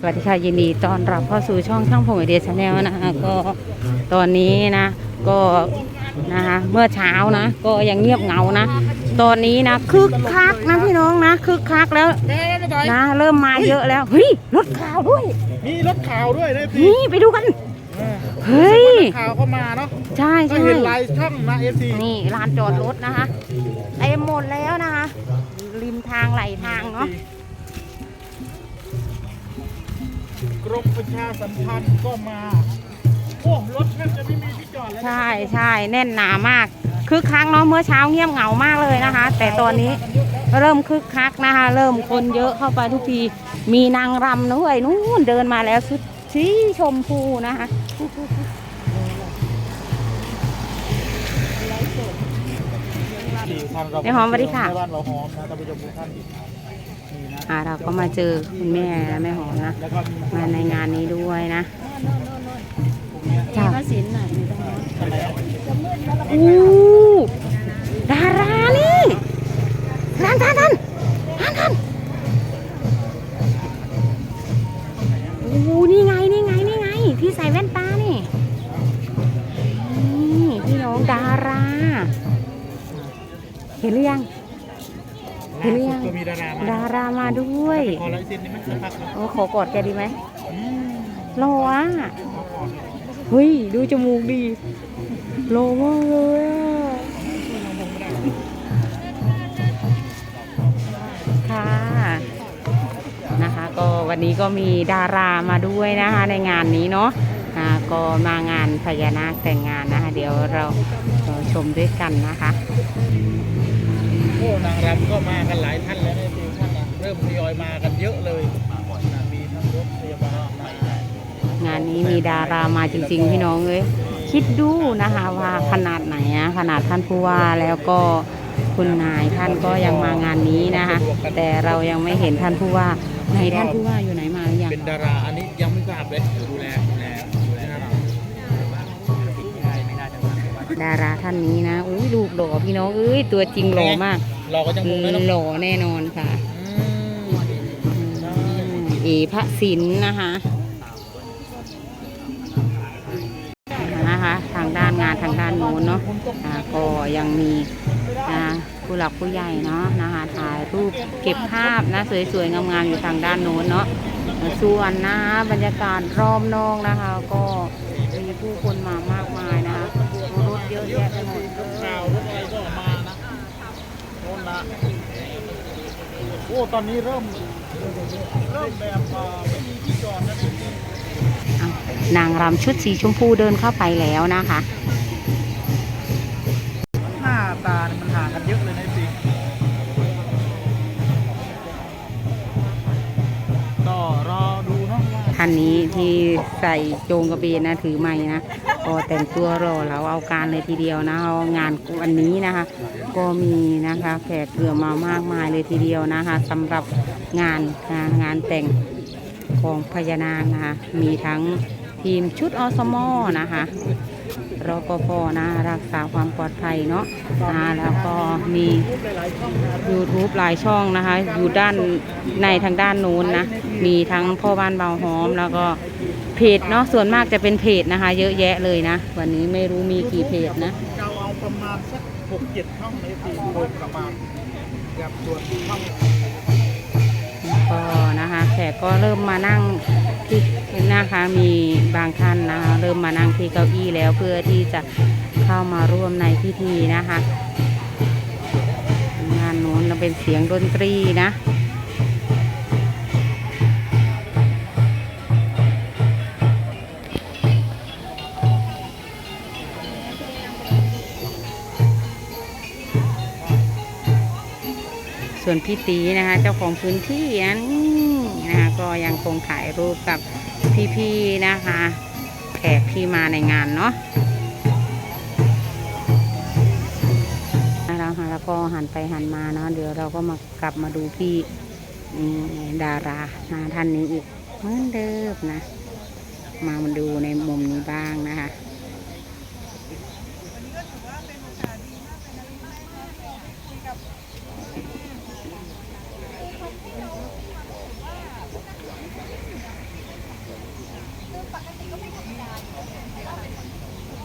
สวัสดีค่ะยินดีต้อนรับเข้าสู่ช่องช่างผมไอเดียชาแนลนะคะก็ตอนนี้นะก็นะคะเมื่อเช้านะ ก็ยังเงียบเหงานะ ตอนนี้นะคึกคักนะพี่น้องนะคึกคักแล้วนะเริ่มมาเยอะแล้วเฮ้ยรถข่าวด้วย มีรถข่าวด้วยนะพี่นี่ไปดูกันเฮ้ยข่าวเข้ามาเนาะใช่ก็ใช่เห็นลายช่องนะเอฟซีนี่ลานจอดรถนะคะเต็มหมดแล้วนะคะริมทางไหลทางเนาะ กรมประชาสัมพันธ์ก็มา โอ้รถแทบจะไม่มีที่จอดแล้วใช่ใช่แน่นหนามากคึกคักเนาะเมื่อเช้าเงียบเหงามากเลยนะคะ แต่ตอนนี้เริ่มคึกคักนะคะ เริ่มคนเยอะเข้าไปทุกที มีนางรำด้วยนู่นเดินมาแล้วชุดสีชมพูนะคะที่ทางเราแม่หอมสวัสดีค่ะแม่บ้านเราหอมนะท่านผู้ชมทุกท่านนี่นะ อ่าเราก็มาเจอคุณแม่และแม่หอมนะแล้วก็มีมาในงานนี้ด้วยนะจ้าอู้ดารานี่ท่านท่านท่านท่านท่านอู้นี่ไงนี่ไงนี่ไงที่ใส่แว่นตานี่นี่พี่น้องดารา เห็นหรือยังเห็นหรือยังก็มีดารามาดารามาด้วยขอลายเซ็นนี่มันสักพักนะโอ้ขอกอดแกดีไหมอืมหล่ออะเฮ้ยดูจมูกดีหล่อมากเลยอะค่ะนะคะ ก็วันนี้ก็มีดารามาด้วยนะคะ ในงานนี้เนาะอ่าก็มางานพญานาคแต่งงานนะคะ เดี๋ยวเราเอ่อชมด้วยกันนะคะโอ้นางรำก็มากันหลายท่านแล้วนะพี่ท่านนะเริ่มทยอยมากันเยอะเลยนะมีทั้งรถพยาบาลมางานนี้มีดารามาจริง ๆ พี่น้องเอ้ยคิดดูนะคะว่าขนาดไหนอะขนาดท่านผู้ว่าแล้วก็คุณนายท่านก็ยังมางานนี้นะคะแต่เรายังไม่เห็นท่านผู้ว่าไหนท่านผู้ว่าอยู่ไหนมาหรือยังเป็นดาราอันนี้ยังไม่ทราบเลยดูแลดูแลดูแลเราดาราท่านนี้นะอุ้ยลูกหล่อพี่น้องเอ้ยตัวจริงหล่อมาก เราก็ยังคงไม่ต้องหล่อแน่นอนค่ะอืมอืมเอพระศิลป์นะคะนะคะ ทางด้านงานทางด้านโน้นเนาะอ่าก็ยังมีนะผู้หลักผู้ใหญ่เนาะนะคะถ่ายรูปเก็บภาพนะสวยๆงามๆอยู่ทางด้านโน้นเนาะส่วนนะบรรยากาศรอบนอกนะคะก็ อ้ตอนนี้เริ่มเริ่มแบบเอ่อไม่มีที่จอดแล้วจริงอ้าวนางรำชุดสีชมพูเดินเข้าไปแล้วนะคะๆหน้าตาเนี่ยมันห่างกันเยอะเลยนะจริงก็รอดูเนาะว่าท่านนี้ที่ใส่โจงกระเบนนะถือไม้นะก็แต่งตัวรอเราเอาการเลยทีเดียวนะเอางานวันนี้นะคะ ก็มีนะคะแขกเรือมามากมายเลยทีเดียวนะคะสำหรับงานนงานแต่งของพญานาคนะคะ มีทั้งทีมชุดอสมอนะคะรปภนะรักษาความปลอดภัยเนาะอ่าแล้วก็มียๆช่องนะ YouTube หลายช่องนะคะ อยู่ด้านในทางด้านนู้นนะ มีทั้งพ่อบ้านเบาหอม แล้วก็เพจเนาะส่วนมากจะเป็นเพจนะคะ เยอะแยะเลยนะ วันนี้ไม่รู้มีกี่เพจนะเราเอาประมาณสัก หกเจ็ดช่องในปีโดยประมาณกับส่วนช่องก็นะคะแขกก็เริ่มมานั่งที่นะคะมีบางท่านนะคะเริ่มมานั่งที่เก้าอี้แล้วเพื่อที่จะเข้ามาร่วมในพิธีนะคะ งานโน้นเราเป็นเสียงดนตรีนะ ส่วนพี่ตีนะคะ เจ้าของพื้นที่นั้นนะคะก็ยังคงถ่ายรูปกับพี่ๆนะคะ แขกที่มาในงานเนาะแล้วค่ะแล้วก็หันไปหันมาเนาะเดี๋ยวเราก็มากลับมาดูพี่นี่ดารานะท่านนี้อีกเหมือนเดิมนะ มามาดูในมุมนี้บ้างนะคะ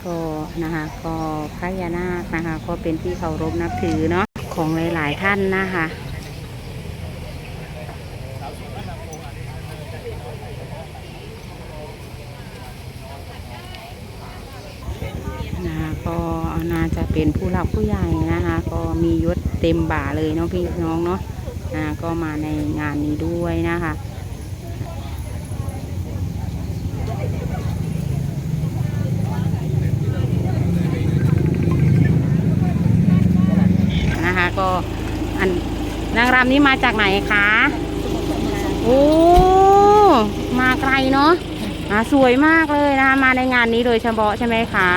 ก็นะคะก็พญานาคนะคะ ก็เป็นที่เคารพนับถือเนาะของหลาย ๆ ท่านนะคะนะคะก็น่าจะเป็นผู้หลักผู้ใหญ่นะคะ ก็มียศเต็มบ่าเลยเนาะพี่น้องเนาะอ่าก็มาในงานนี้ด้วยนะคะก็ อันนางรำนี้มาจากไหนคะโอ้มาไกลเนาะอ่าสวยมากเลยนะคะมาในงานนี้โดยเฉพาะใช่ไหมคะ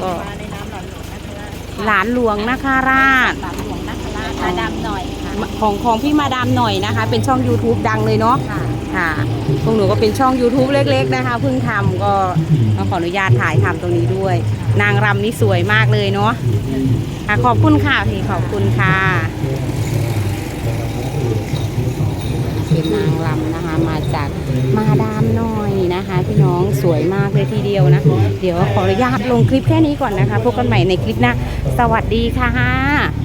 ก็มาในน้ำหลวงนะคะหลานหลวงนาคาราชหลานหลวงนะคะมาดำหน่อยค่ะของของพี่มาดามหน่อยนะคะ เป็นช่อง YouTube ดังเลยเนาะ ค่ะ พวกหนูก็เป็นช่อง YouTube เล็ก ๆ นะคะเพิ่งทำก็ต้องขออนุญาตถ่ายทำตรงนี้ด้วย นางรำนี่สวยมากเลยเนาะค่ะขอบคุณค่ะพี่ขอบคุณค่ะ เป็นนางรำนะคะมาจากมาดามน่อยนะคะ พี่น้องสวยมากเลยทีเดียวนะ เดี๋ยวขออนุญาตลงคลิปแค่นี้ก่อนนะคะพบกันใหม่ในคลิปหน้าสวัสดีค่ะ